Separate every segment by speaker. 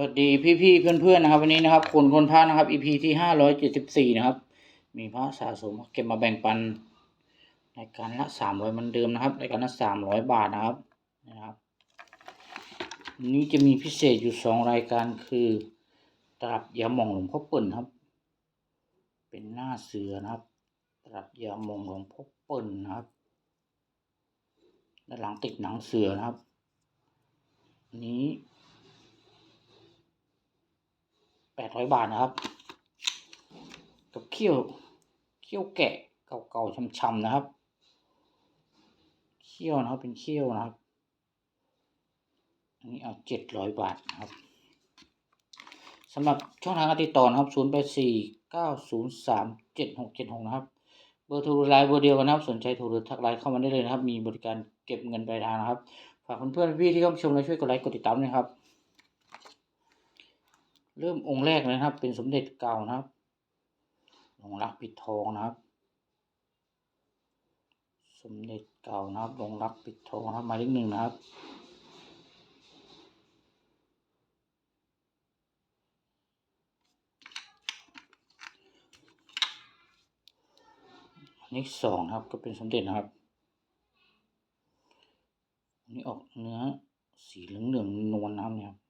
Speaker 1: วัสดีพี่ๆเพื่อนๆนะครับ วันนี้นะครับคนคนพระนะครับ EP ที่ห้าร้อยเจ็ดสิบสี่นะครับ มีพระสะสมเก็บมาแบ่งปันรายการละสามร้อยมันเดิมนะครับรายการละสามร้อยบาทนะครับนะครับนี้จะมีพิเศษอยู่สองรายการคือตลับยาหม่องหลวงพ่อเปิ่นครับ เป็นหน้าเสือนะครับตลับยาหม่องหลวงพ่อเปิ่นนะครับด้านหลังติดหนังเสือนะครับอันนี้ แปดร้อยบาทนะครับ กับเขี้ยวเขี้ยวแกะเก่าๆช้ำๆนะครับเขี้ยวนะครับเป็นเขี้ยวนะครับอันนี้เอาเจ็ดร้อยบาทนะครับสำหรับช่องทางการติดต่อนะครับศูนย์แปดสี่เก้าศูนย์สามเจ็ดหกเจ็ดหกนะครับเบอร์โทรไลน์เบอร์เดียวกันนะครับสนใจโทรหรือทักไลน์เข้ามาได้เลยนะครับ มีบริการเก็บเงินปลายทางนะครับ ฝากเพื่อนๆพี่ที่เข้ามาชมและช่วยกดไลค์กดติดตามด้วยนะครับ เริ่มองค์แรกเลยนะครับ เป็นสมเด็จเก่านะครับหลวงรักปิดทองนะครับ สมเด็จเก่านะครับหลวงรักปิดทองนะครับหมายเลขหนึ่งนะครับอันนี้สองครับก็เป็นสมเด็จนะครับ อันนี้ออกเนื้อสีเหลืองเหลืองๆนวลนะครับเนี่ยครับ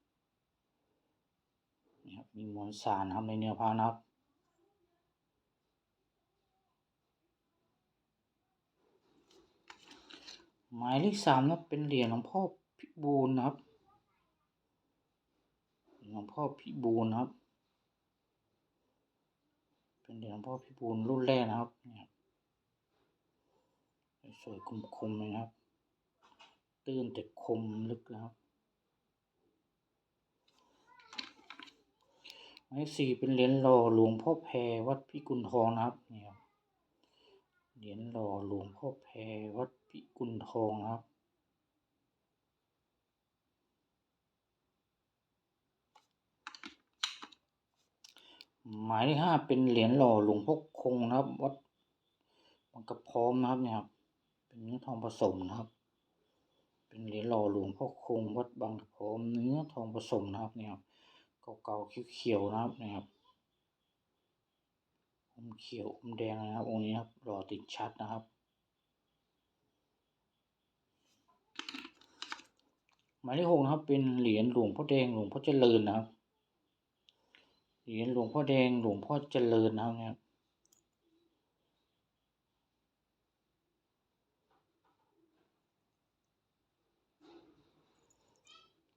Speaker 1: นี่ครับมีมวลสารนะครับในเนื้อผ้านะครับ หมายเลขสามนะเป็นเหรียญหลวงพ่อพิบูลนะครับหลวงพ่อพิบูลนะครับ เป็นเหรียญหลวงพ่อพิบูลรุ่นแรกนะครับเนี่ยสวยคมๆเลยนะครับ ตื้นแต่คมลึกนะครับ หมายเลขสี่เป็นเหรียญหล่อหลวงพ่อแพรวัดพิกุลทองนะครับเนี่ยเหรียญหล่อหลวงพ่อแพรวัดพิกุลทองนะครับหมายเลขห้าเป็นเหรียญหล่อหลวงพ่อคงนะครับ วัดบางกระพร้อมนะครับเนี่ยครับเป็นเนื้อทองผสมนะครับ เป็นเหรียญหล่อหลวงพ่อคง วัดบางกระพร้อมเนื้อทองผสมนะครับเนี่ยครับ เก่าๆเขียวๆนะครับนี่ยครับอมเขียวอมแดงนะครับองค์นี้ครับหล่อติดชัดนะครับหมายเลขหกนะครับ เป็นเหรียญหลวงพ่อแดงหลวงพ่อเจริญนะครับ เหรียญหลวงพ่อแดงหลวงพ่อเจริญนะครับเนี่ยครับ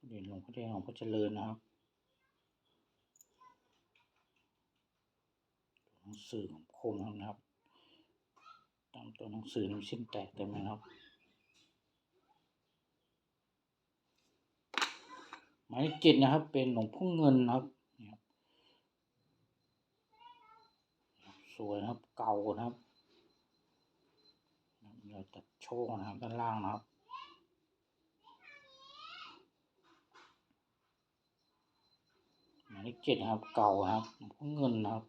Speaker 1: เหรียญหลวงพ่อแดงหลวงพ่อเจริญนะครับ ตัวหนังสือคมนะครับตามตัวหนังสือนี่ชิ้นแตกเต็มเลยครับ หมายเลขเจ็ดนะครับ เป็นหลวงพ่อเงินนะครับ สวยนะครับ เก่านะครับเราตัดโชว์นะครับด้านล่างนะครับหมายเลขเจ็ดนะครับ เก่านะครับหลวงพ่อเงินนะครับ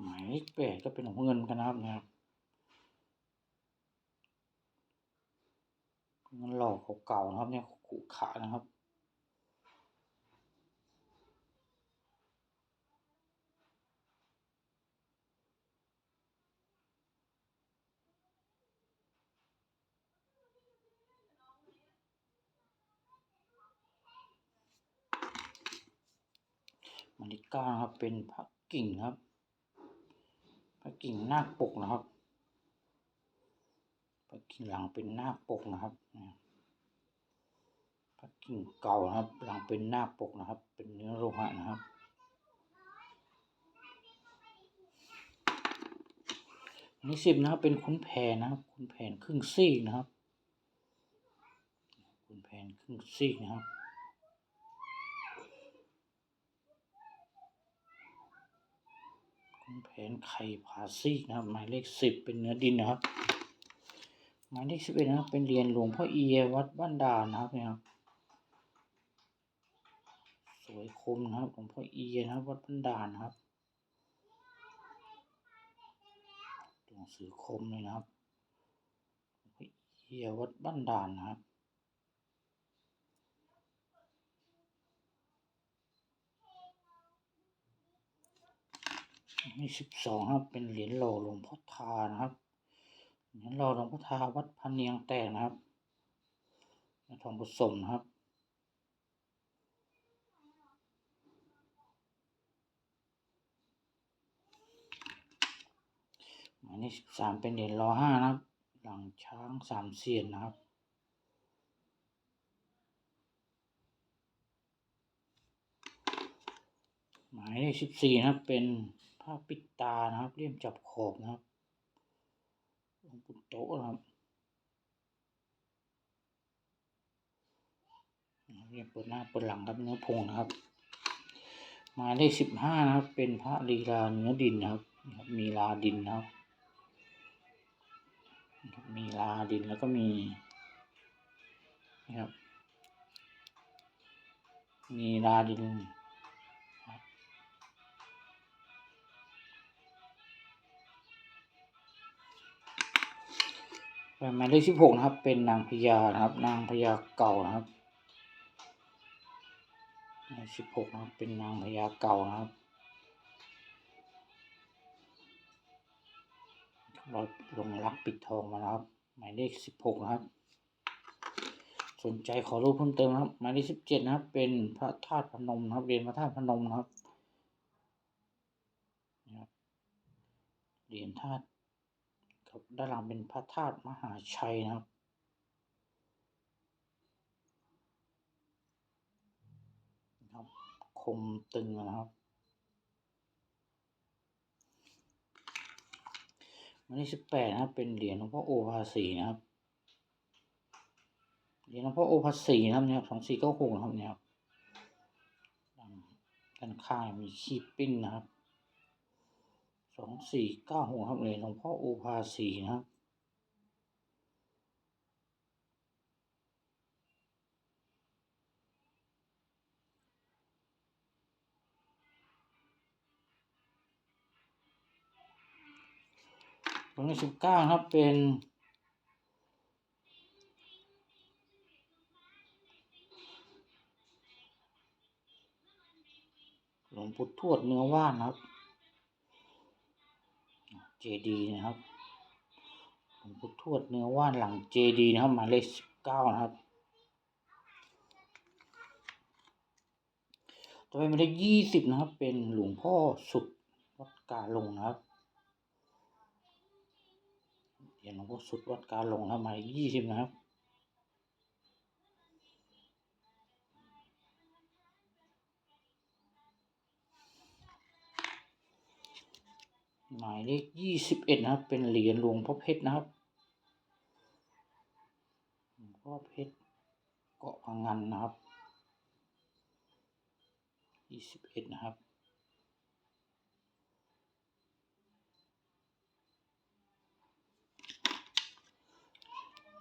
Speaker 1: หมายเลขแปดก็เป็นหลวงเงินนกันนะครับเนี่ยครับเงินหล่อเก่าๆนะครับเนี่ยขรุขระนะครับมายเลขเก้าครับเป็นพระกิ่งครับ พระกิ่งหน้าปกนะครับพระกิ่งหลังเป็นหน้าปกนะครับพระกิ่งเก่านะครับ หลังเป็นหน้าปกนะครับ เป็นเนื้อโลหะนะครับอันนี้สิบนะครับ เป็นขุนแผนนะครับขุนแผนครึ่งซีกนะครับขุนแผนครึ่งซีกนะครับ ขุน แผนไข่ผาซีกนะครับ หมายเลขสิบเป็นเนื้อดินนะครับ หมายเลขสิบเอ็ดนะครับ เป็นเหรียญหลวงพ่อเอียวัดบ้านดานนะครับเนี่ยครับสวยคมนะครับหลวงพ่อเอียนะครับ วัดบ้านดานนะครับหลวงนังสือคมเลยนะครับเฮียวัดบ้านด่านนะครับ นี่สิบสองครับ เป็นเหรียญหล่อหลวงพ่อทานะครับเหรียญหล่อหลวงพ่อทาวัดพันเนียงแตกนะครับทองผสมนะครับหมายเลขสิบสามเป็นเหรียญรอห้านะครับ หลังช้างสามเสียนนะครับหมายเลขสิบสี่นะครับเป็น ผ้าปิดตานะครับเลี่ยมจับขอบนะครับลงปู่โต๊ะนะครับเรียมเปิดหน้าเปิดหลังครับเนื้อพงนะครับหมายเลขสิบห้านะครับ เป็นพระลีลาเนื้อดินนะครับนะครับมีลาดินนะครับ มีลาดินแล้วก็มีนะครับมีลาดิน หมายเลขสิบหกนะครับ เป็นนางพญานะครับ นางพญาเก่านะครับหมายสิบหกนะครับ เป็นนางพญาเก่านะครับเราลงรักปิดทองมาแล้วครับ หมายเลขสิบหกนะครับ สนใจขอรูปเพิ่มเติมนะครับ หมายเลขสิบเจ็ดนะครับ เป็นพระธาตุพนมนะครับเรียนพระธาตุพนมนะครับนะครับเหรียญธาตุ ครับด้านหลังเป็นพระธาตุมหาชัยนะครับ นะครับ คมตึงนะครับหมายเลขสิบแปดนะครับ เป็นเหรียญหลวงพ่อโอภาสีนะครับ เหรียญหลวงพ่อโอภาสีนะครับเนี่ยสองสี่เก้าหกนะครับเนี่ยครับด้านด้านข้างมีขีดปิ้นนะครับ สองสี่เก้าหกครับเหรียญหลวงพ่อโอภาสีนะครับหมายเลขสิบเก้าครับเป็นหลวงปู่ทวดเนื้อว่านครับ เจดีนะครับหลวงปู่ทวดเนื้อว่านหลังเจดีนะครับหมายเลขสิบเก้านะครับต่อไปหมายเลขยี่สิบนะครับ เป็นหลวงพ่อสุดวัดกาลงนะครับเดี๋ยวหลวงพ่อสุดวัดกาลงนะครับหมายเลขยี่สิบนะครับ หมายเลขยี่สิบเอ็ดนะครับ เป็นเหรียญหลวงพ่อเพชรนะครับหลวงพ่อเพชรเกาะพังงันนะครับยี่สิบเอ็ดนะครับ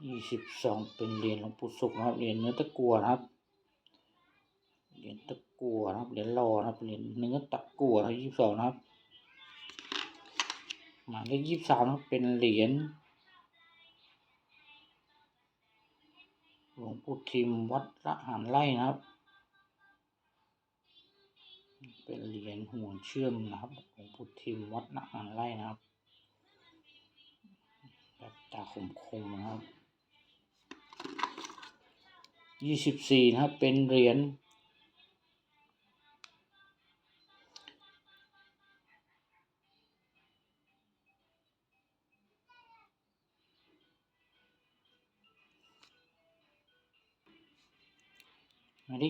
Speaker 1: ยี่สิบสองเป็นเหรียญหลวงปู่ศุกร์นะครับเหรียญเนื้อตะกัวนะครับเหรียญตะกัวนะครับเหรียญรอนะครับเหรียญเนื้อตะกัวนะยี่สิบสองนะครับ หมายเลขยี่สิบสามเป็นเหรียญหลวงปู่ทิมวัดละหารไร่นะครับ เป็นเหรียญห่วงเชื่อมนะครับหลวงปู่ทิมวัดละหารไร่นะครับแบบตาคมคมนะครับยี่สิบสี่นะครับเป็นเหรียญ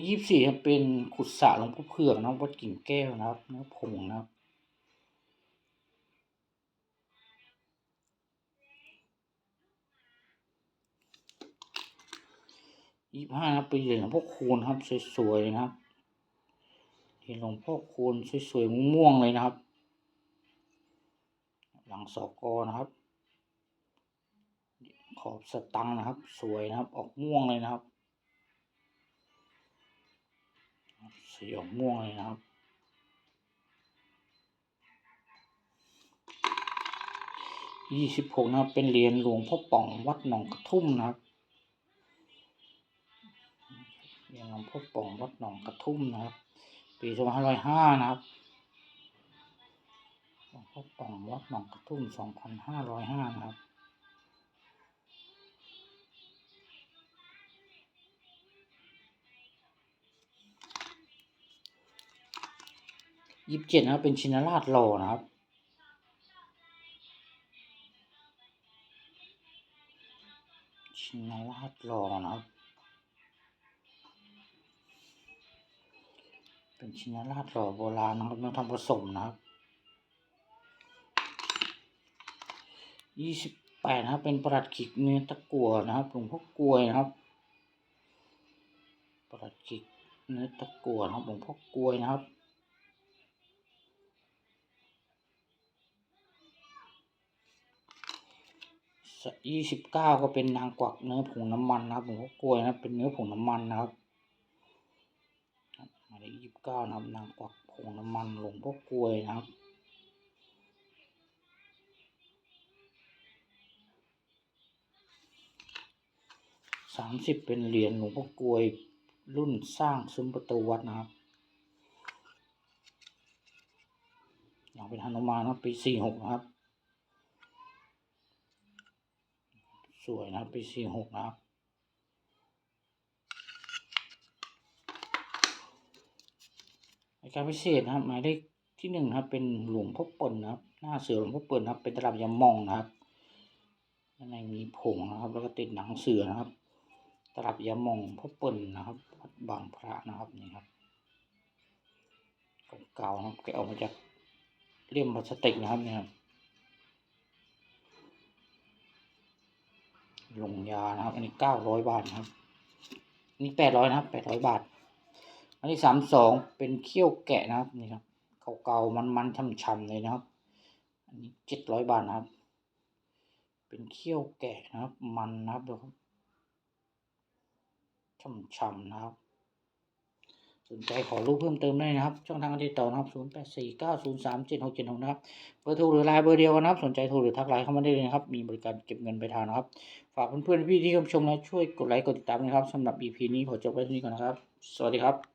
Speaker 1: ยี่สิบสี่ครับเป็นขุดสระหลวงพ่อเผือกนะครับวัดกิ่งแก้วนะครับเนื้อผงนะครับยี่ห้านะครับเป็นเหรียญหลวงพ่อคูณครับ สวยๆนะครับเหรียญหลวงพ่อคูณสวยๆม่วงๆเลยนะครับ หลังสอกอนะครับ ขอบสตังค์นะครับ สวยนะครับ ออกม่วงเลยนะครับ สีออกม่วงเลยนะครับ ยี่สิบหกนะครับ เป็นเหรียญหลวงพ่อป่องวัดหนองกระทุ่มนะครับเหรียญหลวงพ่อป่องวัดหนองกระทุ่มนะครับ ปีสองพันห้าร้อยห้านะครับหลวงพ่อป่องวัดหนองกระทุ่มสองพันห้าร้อยห้านะครับ ยี่สิบเจ็ดนะครับเป็นชินราชโลนะครับ ชินราชโลนะครับ เป็นชินราชโลโบราณนะครับม่ต้องทำผสมนะครับยี่สิบแปดนะครับ เป็นประหลัดขิกเนื้อตะกั่วนะครับหลวงพ่อกลวยนะครับ ประหลัดขิกเนื้อตะกั่วนะครับหลวงพ่อกลวยนะครับ ยี่สิบเก้าก็เป็นนางกวักเนื้อผงน้ำมันนะครับผมก็กล้วยนะเป็นเนื้อผงน้ำมันนะครับหมายเลขยี่สิบเก้านะครับนางกวักผงน้ำมันหลวงพ่อกล้วยนะครับสามสิบเป็นเหรียญหลวงพ่อกล้วยรุ่นสร้างซุ้มประตูวัดนะครับอย่างเป็นฮนุมานนะปีสี่หกนะครับ สวยนะครับปีสี่หกนะครับ รายการพิเศษนะครับ หมายเลขที่หนึ่งนะครับ เป็นหลวงพ่อเปิ่นนะครับ หน้าเสือหลวงพ่อเปิ่นนะครับ เป็นตลับยามองนะครับด้านในมีผงนะครับ แล้วก็ติดหนังเสือนะครับ ตลับยามองพ่อเปิ่นนะครับวัดบางพระนะครับนี่ครับเก่าๆนะครับแกะออกมาจากเลี่ยมพลาสติกนะครับเนี่ยครับ ลงยานะครับ อันนี้เก้าร้อยบาทนะครับอันนี้แปดร้อยนะครับแปดร้อยบาท อันนี้สามสองเป็นเขี้ยวแกะนะครับนี่ครับเก่าๆมันๆช่ำๆเลยนะครับ อันนี้เจ็ดร้อยบาทนะครับ เป็นเขี้ยวแกะนะครับ มันนะครับดูครับช่ำๆนะครับ นใจขอรูปเพิ่มเติมได้นะครับ ช่องทางการติดต่อนะครับ 0 8 4 9 0 3 7 6 7 6 นะครับ เบอร์โทรหรือไลน์เบอร์เดียวกันนะครับ สนใจโทรหรือทักไลน์เข้ามาได้เลยนะครับ มีบริการเก็บเงินไปลายทางนะครับ ฝากเพื่อนๆพี่ที่ชมนะช่วยกดไลค์กดติดตามนะครับสำหรับ EP นี้ขอจบไว้ที่นี้ก่อนนะครับ สวัสดีครับ